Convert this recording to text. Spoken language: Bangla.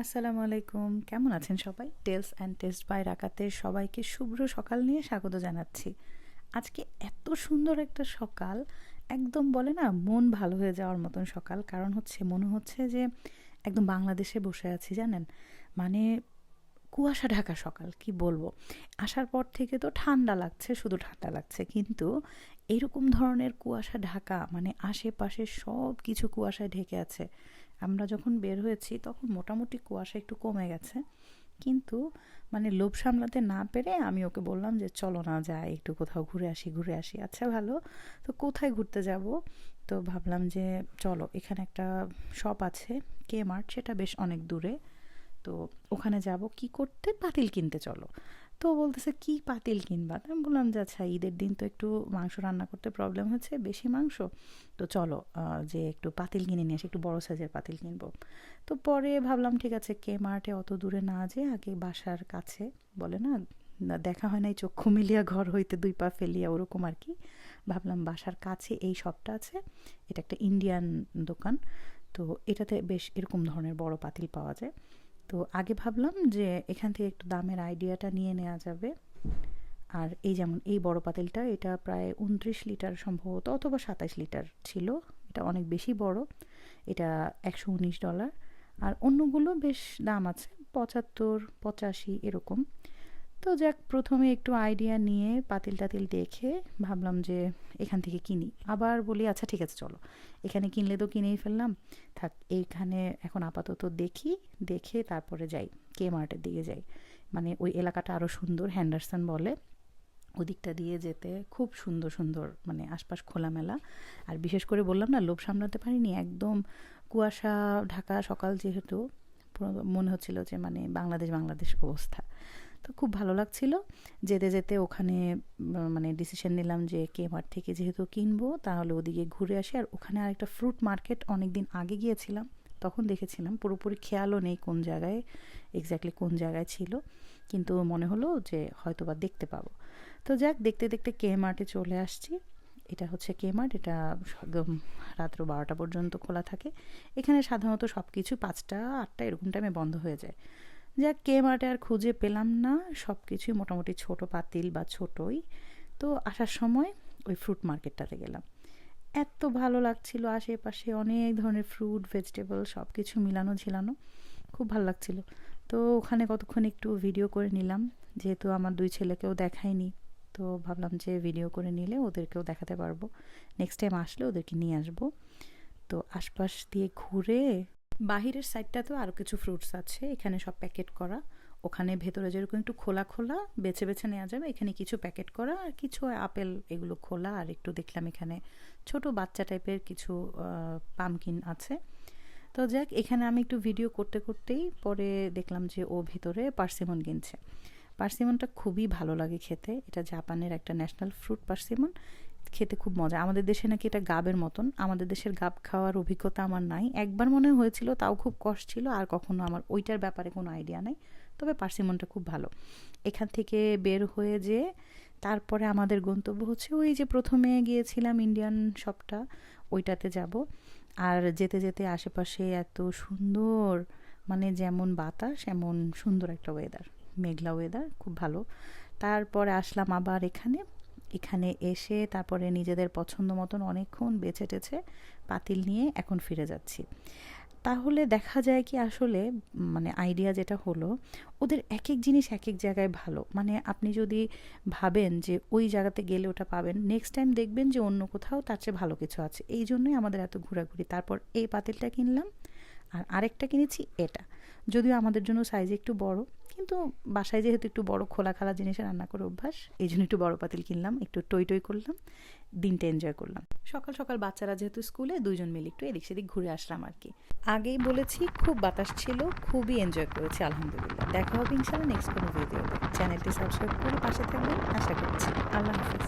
আসসালামু আলাইকুম। কেমন আছেন সবাই? টেলস অ্যান্ড টেস্ট বাই রাকাতে সবাইকে শুভ্র সকাল নিয়ে স্বাগত জানাচ্ছি। আজকে এত সুন্দর একটা সকাল, একদম বলে না, মন ভালো হয়ে যাওয়ার মতন সকাল। কারণ হচ্ছে, মনে হচ্ছে যে একদম বাংলাদেশে বসে আছি, জানেন? মানে কুয়াশা ঢাকা সকাল, কি বলব? আসার পর থেকে তো ঠান্ডা লাগছে, শুধু ঠান্ডা লাগছে। কিন্তু এরকম ধরনের কুয়াশা ঢাকা মানে আশেপাশে সব কিছু কুয়াশায় ঢেকে আছে। আমরা যখন বের হয়েছি, তখন মোটামুটি কুয়াশা একটু কমে গেছে। কিন্তু মানে লোভ সামলাতে না পেরে আমি ওকে বললাম যে, চলো না, যাই, একটু কোথাও ঘুরে আসি ঘুরে আসি আচ্ছা ভালো। তো কোথায় ঘুরতে যাব? তো ভাবলাম যে, চলো, এখানে একটা শপ আছে কে মার্ট সেটা বেশ অনেক দূরে। তো ওখানে যাব, কি করতে? পাতিল কিনতে চলো। তো বলতেছে, কি পাতিল কিনবা? আমি বললাম যে আচ্ছা ঈদের দিন তো একটু মাংস রান্না করতে প্রবলেম হচ্ছে, বেশি মাংস। তো চলো যে একটু পাতিল কিনে নিয়ে আসি, একটু বড় সাইজের পাতিল কিনবো। তো পরে ভাবলাম, ঠিক আছে, কে মার্টে অত দূরে না যে আগে বাসার কাছে, বলে না দেখা হয় নাই, চক্ষু মিলিয়া ঘর হইতে দুই পা ফেলিয়া ওরকম আর কি। ভাবলাম, বাসার কাছে এই শপটা আছে, এটা একটা ইন্ডিয়ান দোকান, তো এটাতে বেশ এরকম ধরনের বড় পাতিল পাওয়া যায়। তো আগে ভাবলাম যে এখান থেকে একটু দামের আইডিয়াটা নিয়ে নেওয়া যাবে। আর এই যেমন এই বড় পাতিলটা, এটা প্রায় উনত্রিশ লিটার সম্ভবত অথবা সাতাশ লিটার ছিল। এটা অনেক বেশি বড়। এটা একশো উনিশ ডলার। আর অন্যগুলো বেশ দাম আছে, পঁচাত্তর, পঁচাশি এরকম। তো যাক, প্রথমে একটু আইডিয়া নিয়ে পাতিল টাতিল দেখে ভাবলাম যে এখান থেকে কিনি। আবার বলি আচ্ছা ঠিক আছে, চলো। এখানে কিনলে তো কিনেই ফেললাম। থাক, এইখানে এখন আপাতত দেখি, দেখে তারপরে যাই। কে মার্টের দিকে যাই। মানে ওই এলাকাটা আরও সুন্দর হ্যান্ডারসন বলে। ওদিকটা দিয়ে যেতে খুব সুন্দর সুন্দর মানে আশপাশ খোলামেলা। আর বিশেষ করে বললাম না, লোভ সামলাতে পারিনি। একদম কুয়াশা, ঢাকা সকাল যেহেতু মনে হচ্ছিল যে মানে বাংলাদেশ বাংলাদেশ অবস্থা। তো খুব ভালো লাগছিল। যেতে যেতে ওখানে মানে ডিসিশন নিলাম যে কে মার্ট থেকে যেহেতু কিনবো, তাহলে ওদিকে ঘুরে আসি। আর ওখানে আরেকটা ফ্রুট মার্কেট অনেক দিন আগে গিয়েছিলাম, তখন দেখেছিলাম। পুরোপুরি খেয়ালও নেই কোন জায়গায় এক্স্যাক্টলি কোন জায়গায় ছিল। কিন্তু মনে হলো যে হয়তো বা দেখতে পাবো। তো যাক, দেখতে দেখতে কে মার্টে চলে আসছি। এটা হচ্ছে কে মার্ট এটা রাত্র বারোটা পর্যন্ত খোলা থাকে। এখানে সাধারণত সব কিছু পাঁচটা, আটটা এরকম টাইমে বন্ধ হয়ে যায়। যাক, কে মার্টে আর খুঁজে পেলাম না সব কিছুই মোটামুটি ছোট পাতিল বা ছোটই। তো আসার সময় ওই ফ্রুট মার্কেটটাতে গেলাম। এত ভালো লাগছিল আশেপাশে, অনেক ধরনের ফ্রুট ভেজিটেবল সব কিছু মিলানো ঝিলানো। খুব ভালো লাগছিল। তো ওখানে কতক্ষণ একটু ভিডিও করে নিলাম। যেহেতু আমার দুই ছেলেকেও দেখায়নি তো ভাবলাম যে ভিডিও করে নিলে ওদেরকেও দেখাতে পারব। নেক্সট টাইম আসলে ওদেরকে নিয়ে আসব। তো আশপাশ দিয়ে ঘুরে বাহিরের সাইডটাতেও আরও কিছু ফ্রুটস আছে, এখানে সব প্যাকেট করা। ওখানে ভেতরে যেরকম একটু খোলা খোলা, বেছে বেছে নেওয়া যাবে। এখানে কিছু প্যাকেট করা আর কিছু আপেল এগুলো খোলা। আর একটু দেখলাম এখানে ছোট বাচ্চা টাইপের কিছু পামকিন আছে। তো যাক, এখানে আমি একটু ভিডিও করতে করতেই পরে দেখলাম যে ও ভিতরে পার্সিমন কিনছে পার্সিমনটা খুবই ভালো লাগে খেতে। এটা জাপানের একটা ন্যাশনাল ফ্রুট পার্সিমন। খেতে খুব মজা। আমাদের দেশে নাকি এটা গাবের মতন। আমাদের দেশের গাব খাওয়ার অভিজ্ঞতা আমার নাই। একবার মনে হয়েছিল, তাও খুব কষ্ট ছিল, আর কখনো আমার ওইটার ব্যাপারে কোনো আইডিয়া নাই। তবে পার্সিমনটা খুব ভালো। এখান থেকে বের হয়ে যে, তারপরে আমাদের গন্তব্য হচ্ছে ওই যে প্রথমে গিয়েছিলাম ইন্ডিয়ান শপটা, ওইটাতে যাব। আর যেতে যেতে আশেপাশে এত সুন্দর মানে যেমন বাতাস, এমন সুন্দর একটা ওয়েদার মেঘলা ওয়েদার খুব ভালো। তারপরে আসলাম আবার এখানে। এখানে এসে তারপরে নিজেদের পছন্দ মতন অনেকক্ষণ বেছে টেছে পাতিল নিয়ে এখন ফিরে যাচ্ছি। তাহলে দেখা যায় কি আসলে মানে আইডিয়া যেটা হলো, ওদের এক এক জিনিস এক এক জায়গায় ভালো। মানে আপনি যদি ভাবেন যে ওই জায়গাতে গেলে ওটা পাবেন নেক্সট টাইম দেখবেন যে অন্য কোথাও তার চেয়ে ভালো কিছু আছে। এই জন্যই আমাদের এত ঘোরাঘুরি। তারপর এই পাতিলটা কিনলাম আর আরেকটা কিনেছি এটা। যদিও আমাদের জন্য সাইজ একটু বড় কিন্তু বাসায় যেহেতু একটু বড় খোলা খালা জিনিসে রান্না করে অভ্যাস এই জন্য একটু বড় পাতিল কিনলাম, একটু টই টই করলাম, দিনটা এনজয় করলাম। সকাল সকাল বাচ্চারা যেহেতু স্কুলে দুজন মিলে একটু এদিক সেদিক ঘুরে আসলাম আর কি। আগেই বলেছি, খুব বাতাস ছিল, খুবই এনজয় করেছি, আলহামদুলিল্লাহ। দেখা হবে ইনশাল্লাহ নেক্সট কোনো ভিডিও চ্যানেলটি সাবস্ক্রাইব করে পাশে থাকবেন, আশা করছি। আল্লাহ হাফিজ।